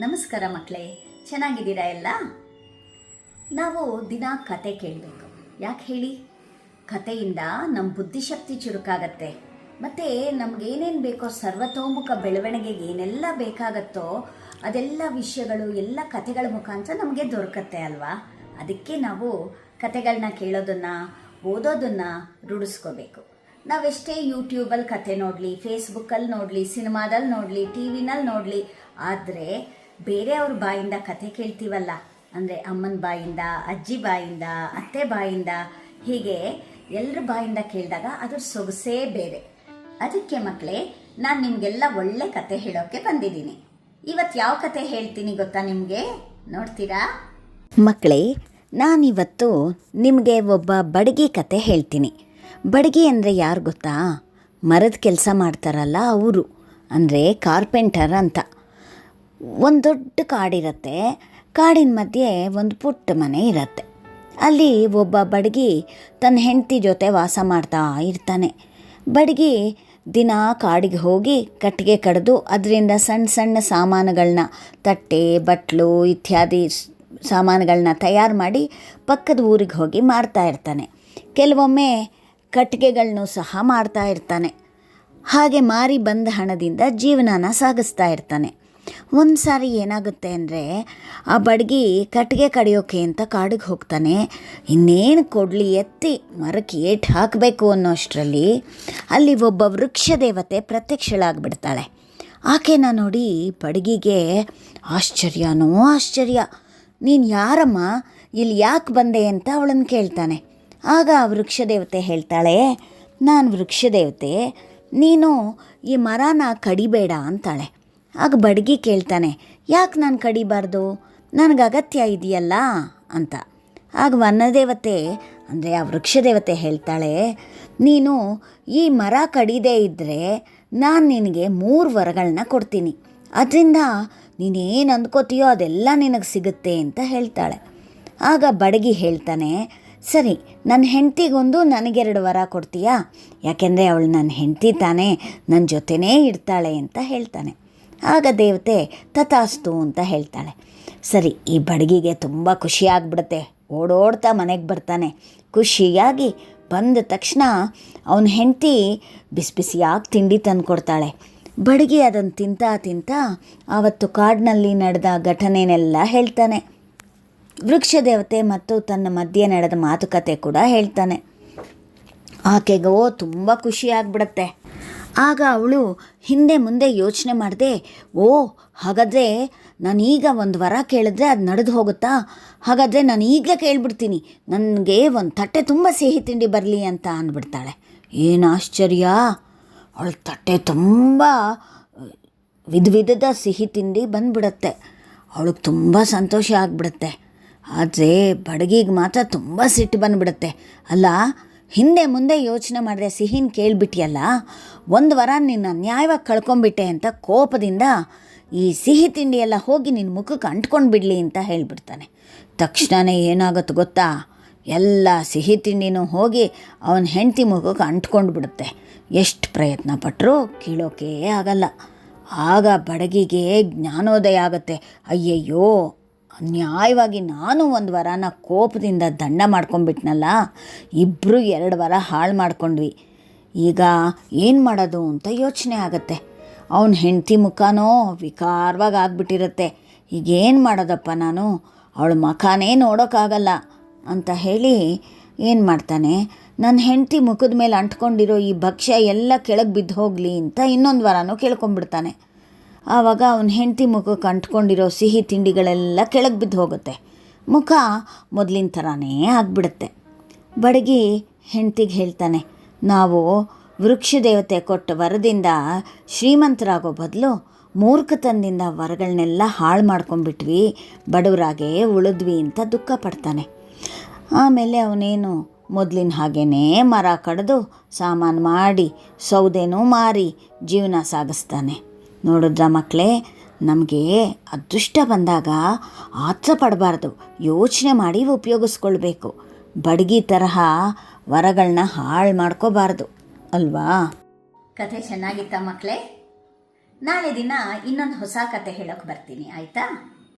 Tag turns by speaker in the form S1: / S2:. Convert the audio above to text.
S1: ನಮಸ್ಕಾರ ಮಕ್ಕಳೇ, ಚೆನ್ನಾಗಿದ್ದೀರಾ ಎಲ್ಲ? ನಾವು ದಿನ ಕತೆ ಕೇಳಬೇಕು. ಯಾಕೆ ಹೇಳಿ? ಕತೆಯಿಂದ ನಮ್ಮ ಬುದ್ಧಿಶಕ್ತಿ ಚುರುಕಾಗತ್ತೆ. ಮತ್ತು ನಮಗೇನೇನು ಬೇಕೋ ಸರ್ವತೋಮುಖ ಬೆಳವಣಿಗೆಗೆ ಏನೆಲ್ಲ ಬೇಕಾಗತ್ತೋ ಅದೆಲ್ಲ ವಿಷಯಗಳು, ಎಲ್ಲ ಕತೆಗಳ ಮುಖಾಂತರ ನಮಗೆ ದೊರಕತ್ತೆ ಅಲ್ವಾ? ಅದಕ್ಕೆ ನಾವು ಕತೆಗಳನ್ನ ಕೇಳೋದನ್ನು, ಓದೋದನ್ನು ರೂಢಿಸ್ಕೋಬೇಕು. ನಾವೆಷ್ಟೇ ಯೂಟ್ಯೂಬಲ್ಲಿ ಕತೆ ನೋಡಲಿ ಫೇಸ್ಬುಕ್ಕಲ್ಲಿ ನೋಡಲಿ ಸಿನಿಮಾದಲ್ಲಿ ನೋಡಲಿ, ಟಿ ವಿನಲ್ಲಿ ನೋಡಲಿ, ಆದರೆ ಬೇರೆಯವ್ರ ಬಾಯಿಂದ ಕತೆ ಕೇಳ್ತೀವಲ್ಲ? ಅಂದರೆ ಅಮ್ಮನ ಬಾಯಿಂದ, ಅಜ್ಜಿ ಬಾಯಿಂದ, ಅತ್ತೆ ಬಾಯಿಂದ, ಹೀಗೆ ಎಲ್ಲರ ಬಾಯಿಂದ ಕೇಳಿದಾಗ ಅದ್ರ ಸೊಗಸೇ ಬೇರೆ. ಅದಕ್ಕೆ ಮಕ್ಕಳೇ ನಾನು ನಿಮಗೆಲ್ಲ ಒಳ್ಳೆ ಕತೆ ಹೇಳೋಕ್ಕೆ ಬಂದಿದ್ದೀನಿ. ಇವತ್ತು ಯಾವ ಕತೆ ಹೇಳ್ತೀನಿ ಗೊತ್ತಾ ನಿಮಗೆ? ನೋಡ್ತೀರಾ? ಮಕ್ಕಳೇ ನಾನಿವತ್ತು ನಿಮಗೆ ಒಬ್ಬ ಬಡಗಿ ಕತೆ ಹೇಳ್ತೀನಿ. ಬಡಗಿ ಅಂದರೆ ಯಾರು ಗೊತ್ತಾ? ಮರದ ಕೆಲಸ ಮಾಡ್ತಾರಲ್ಲ ಅವರು. ಅಂದರೆ ಕಾರ್ಪೆಂಟರ್ ಅಂತ. ಒಂದು ದೊಡ್ಡ ಕಾಡಿರುತ್ತೆ ಕಾಡಿನ ಮಧ್ಯೆ ಒಂದು ಪುಟ್ಟ ಮನೆ ಇರುತ್ತೆ. ಅಲ್ಲಿ ಒಬ್ಬ ಬಡಗಿ ತನ್ನ ಹೆಂಡತಿ ಜೊತೆ ವಾಸ ಮಾಡ್ತಾ ಇರ್ತಾನೆ. ಬಡಗಿ ದಿನ ಕಾಡಿಗೆ ಹೋಗಿ ಕಟ್ಟಿಗೆ ಕಡಿದು ಅದರಿಂದ ಸಣ್ಣ ಸಣ್ಣ ಸಾಮಾನುಗಳನ್ನ ತಟ್ಟೆ, ಬಟ್ಲು ಇತ್ಯಾದಿ ಸಾಮಾನುಗಳನ್ನ ತಯಾರು ಮಾಡಿ ಪಕ್ಕದ ಊರಿಗೆ ಹೋಗಿ ಮಾರ್ತಾ ಇರ್ತಾನೆ. ಕೆಲವೊಮ್ಮೆ ಕಟ್ಟಿಗೆಗಳನ್ನೂ ಸಹ ಮಾರ್ತಾ ಇರ್ತಾನೆ. ಹಾಗೆ ಮಾರಿ ಬಂದ ಹಣದಿಂದ ಜೀವನನ ಸಾಗಿಸ್ತಾ ಇರ್ತಾನೆ. ಒಂದು ಸಾರಿ ಏನಾಗುತ್ತೆ ಅಂದರೆ ಆ ಬಡಗಿ ಕಟ್ಟಿಗೆ ಕಡಿಯೋಕೆ ಅಂತ ಕಾಡಿಗೆ ಹೋಗ್ತಾನೆ. ಇನ್ನೇನು ಕೊಡಲಿ ಎತ್ತಿ ಮರಕ್ಕೆ ಏಟ್ ಹಾಕಬೇಕು ಅನ್ನೋ ಅಷ್ಟರಲ್ಲಿ ಅಲ್ಲಿ ಒಬ್ಬ ವೃಕ್ಷ ದೇವತೆ ಪ್ರತ್ಯಕ್ಷಳಾಗ್ಬಿಡ್ತಾಳೆ. ಆಕೆನ ನೋಡಿ ಬಡಗಿಗೆ ಆಶ್ಚರ್ಯನೋ ಆಶ್ಚರ್ಯ. ನೀನು ಯಾರಮ್ಮ? ಇಲ್ಲಿ ಯಾಕೆ ಬಂದೆ ಅಂತ ಅವಳನ್ನು ಕೇಳ್ತಾನೆ. ಆಗ ಆ ವೃಕ್ಷದೇವತೆ ಹೇಳ್ತಾಳೆ, ನಾನು ವೃಕ್ಷದೇವತೆ ನೀನು ಈ ಮರನ ಕಡಿಬೇಡ ಅಂತಾಳೆ. ಆಗ ಬಡಗಿ ಕೇಳ್ತಾನೆ, ಯಾಕೆ ನಾನು ಕಡಿಬಾರ್ದು? ನನಗೆ ಅಗತ್ಯ ಇದೆಯಲ್ಲ? ಅಂತ. ಆಗ ವನದೇವತೆ, ಅಂದರೆ ಆ ವೃಕ್ಷದೇವತೆ ಹೇಳ್ತಾಳೆ, ನೀನು ಈ ಮರ ಕಡಿದೇ ಇದ್ದರೆ ನಾನು ನಿನಗೆ ಮೂರು ವರಗಳನ್ನ ಕೊಡ್ತೀನಿ. ಅದರಿಂದ ನೀನೇನು ಅಂದ್ಕೋತೀಯೋ ಅದೆಲ್ಲ ನಿನಗೆ ಸಿಗುತ್ತೆ ಅಂತ ಹೇಳ್ತಾಳೆ. ಆಗ ಬಡಗಿ ಹೇಳ್ತಾನೆ, ಸರಿ ನನ್ನ ಹೆಂಡ್ತಿಗೊಂದು ನನಗೆರಡು ವರ ಕೊಡ್ತೀಯಾ? ಯಾಕೆಂದರೆ ಅವಳು ನನ್ನ ಹೆಂಡ್ತಿ ತಾನೇ ನನ್ನ ಜೊತೆನೇ ಇರ್ತಾಳೆ ಅಂತ ಹೇಳ್ತಾನೆ. ಆಗ ದೇವತೆ ತಥಾಸ್ತು ಅಂತ ಹೇಳ್ತಾಳೆ. ಸರಿ, ಈ ಬಡಗಿಗೆ ತುಂಬ ಖುಷಿಯಾಗ್ಬಿಡುತ್ತೆ ಓಡೋಡ್ತಾ ಮನೆಗೆ ಬರ್ತಾನೆ. ಖುಷಿಯಾಗಿ ಬಂದ ತಕ್ಷಣ ಅವನ ಹೆಂಡತಿ ಬಿಸಿ ಬಿಸಿಯಾಗಿ ತಿಂಡಿ ತಂದು ಕೊಡ್ತಾಳೆ ಬಡಗಿ ಅದನ್ನು ತಿಂತಾ ತಿಂತಾ ಆವತ್ತು ಕಾಡಿನಲ್ಲಿ ನಡೆದ ಘಟನೆನೆಲ್ಲ ಹೇಳ್ತಾನೆ. ವೃಕ್ಷ ದೇವತೆ ಮತ್ತು ತನ್ನ ಮಧ್ಯೆ ನಡೆದ ಮಾತುಕತೆ ಕೂಡ ಹೇಳ್ತಾನೆ. ಆಕೆಗೋ ತುಂಬ ಖುಷಿಯಾಗ್ಬಿಡತ್ತೆ ಆಗ ಅವಳು ಹಿಂದೆ ಮುಂದೆ ಯೋಚನೆ ಮಾಡಿದೆ, ಓ, ಹಾಗಾದರೆ ನಾನೀಗ ಒಂದು ವರ ಕೇಳಿದ್ರೆ ಅದು ನಡೆದು ಹೋಗುತ್ತಾ? ಹಾಗಾದರೆ ನಾನು ಈಗಲೇ ಕೇಳಿಬಿಡ್ತೀನಿ. ನನಗೆ ಒಂದು ತಟ್ಟೆ ತುಂಬ ಸಿಹಿ ತಿಂಡಿ ಬರಲಿ ಅಂತ ಅಂದ್ಬಿಡ್ತಾಳೆ. ಏನು ಆಶ್ಚರ್ಯ? ಅವಳ ತಟ್ಟೆ ತುಂಬ ವಿಧ ವಿಧದ ಸಿಹಿ ತಿಂಡಿ ಬಂದ್ಬಿಡತ್ತೆ. ಅವಳಿಗೆ ತುಂಬ ಸಂತೋಷ ಆಗಿಬಿಡುತ್ತೆ. ಆದರೆ ಬಡಗಿಗೆ ಮಾತ್ರ ತುಂಬ ಸಿಟ್ಟು ಬಂದ್ಬಿಡುತ್ತೆ. ಅಲ್ಲ ಹಿಂದೆ ಮುಂದೆ ಯೋಚನೆ ಮಾಡಿದೆ, ಸಿಹಿನ ಕೇಳಿಬಿಟ್ಟಿಯಲ್ಲ ಒಂದು ವಾರ ನಿನ್ನ ಅನ್ಯಾಯವಾಗಿ ಕಳ್ಕೊಂಬಿಟ್ಟೆ ಅಂತ ಕೋಪದಿಂದ ಈ ಸಿಹಿ ತಿಂಡಿ ಎಲ್ಲ ಹೋಗಿ ನಿನ್ನ ಮುಖಕ್ಕೆ ಅಂಟ್ಕೊಂಡು ಬಿಡಲಿ ಅಂತ ಹೇಳಿಬಿಡ್ತಾನೆ. ತಕ್ಷಣವೇ ಏನಾಗುತ್ತೆ ಗೊತ್ತಾ? ಎಲ್ಲ ಸಿಹಿ ತಿಂಡಿನೂ ಹೋಗಿ ಅವನ ಹೆಂಡತಿ ಮುಖಕ್ಕೆ ಅಂಟ್ಕೊಂಡು ಬಿಡುತ್ತೆ ಎಷ್ಟು ಪ್ರಯತ್ನ ಪಟ್ಟರೂ ಕೀಳೋಕೆ ಆಗಲ್ಲ. ಆಗ ಬಡಗಿಗೆ ಜ್ಞಾನೋದಯ ಆಗುತ್ತೆ. ಅಯ್ಯಯ್ಯೋ! ಅನ್ಯಾಯವಾಗಿ ನಾನು ಒಂದು ವರನ ಕೋಪದಿಂದ ದಂಡ ಮಾಡ್ಕೊಂಡ್ಬಿಟ್ನಲ್ಲ ಇಬ್ಬರು ಎರಡು ವರ ಹಾಳು ಮಾಡ್ಕೊಂಡ್ವಿ. ಈಗ ಏನು ಮಾಡೋದು ಅಂತ ಯೋಚನೆ ಆಗುತ್ತೆ. ಅವನ ಹೆಂಡತಿ ಮುಖನೋ ವಿಕಾರವಾಗಿ ಆಗ್ಬಿಟ್ಟಿರುತ್ತೆ. ಈಗೇನು ಮಾಡೋದಪ್ಪ ನಾನು? ಅವಳ ಮುಖನೇ ನೋಡೋಕ್ಕಾಗಲ್ಲ ಅಂತ ಹೇಳಿ ಏನು ಮಾಡ್ತಾನೆ? ನನ್ನ ಹೆಂಡತಿ ಮುಖದ ಮೇಲೆ ಅಂಟ್ಕೊಂಡಿರೋ ಈ ಭಕ್ಷ್ಯ ಎಲ್ಲ ಕೆಳಗೆ ಬಿದ್ದು ಹೋಗಲಿ ಅಂತ ಇನ್ನೊಂದು ವಾರನೂ ಕೇಳ್ಕೊಂಡ್ಬಿಡ್ತಾನೆ. ಆವಾಗ ಅವನ ಹೆಂಡತಿ ಮುಖಕ್ಕೆ ಅಂಟ್ಕೊಂಡಿರೋ ಸಿಹಿ ತಿಂಡಿಗಳೆಲ್ಲ ಕೆಳಗೆ ಬಿದ್ದು ಹೋಗುತ್ತೆ. ಮುಖ ಮೊದಲಿನ ಥರನೇ ಆಗಿಬಿಡುತ್ತೆ. ಬಡಗಿ ಹೆಂಡ್ತಿಗೆ ಹೇಳ್ತಾನೆ, ನಾವು ವೃಕ್ಷ ದೇವತೆ ಕೊಟ್ಟ ವರದಿಂದ ಶ್ರೀಮಂತರಾಗೋ ಬದಲು ಮೂರ್ಖತನದಿಂದ ವರಗಳನ್ನೆಲ್ಲ ಹಾಳು ಮಾಡ್ಕೊಂಡ್ಬಿಟ್ವಿ, ಬಡವರಾಗೆ ಉಳಿದ್ವಿ ಅಂತ ದುಃಖ ಪಡ್ತಾನೆ. ಆಮೇಲೆ ಅವನೇನು ಮೊದಲಿನ ಹಾಗೇನೇ ಮರ ಕಡಿದು ಸಾಮಾನು ಮಾಡಿ ಸೌದೆನೂ ಮಾರಿ ಜೀವನ ಸಾಗಿಸ್ತಾನೆ. ನೋಡಿದ್ರ ಮಕ್ಕಳೇ ನಮಗೆ ಅದೃಷ್ಟ ಬಂದಾಗ ಆತ್ರ ಪಡಬಾರ್ದು. ಯೋಚನೆ ಮಾಡಿ ಉಪಯೋಗಿಸ್ಕೊಳ್ಬೇಕು. ಬಡಗಿ ತರಹ ವರಗಳನ್ನ ಹಾಳು ಮಾಡ್ಕೋಬಾರ್ದು. ಅಲ್ವಾ? ಕಥೆ ಚೆನ್ನಾಗಿತ್ತ ಮಕ್ಕಳೇ ನಾಳೆ ದಿನ ಇನ್ನೊಂದು ಹೊಸ ಕತೆ ಹೇಳೋಕೆ ಬರ್ತೀನಿ, ಆಯಿತಾ?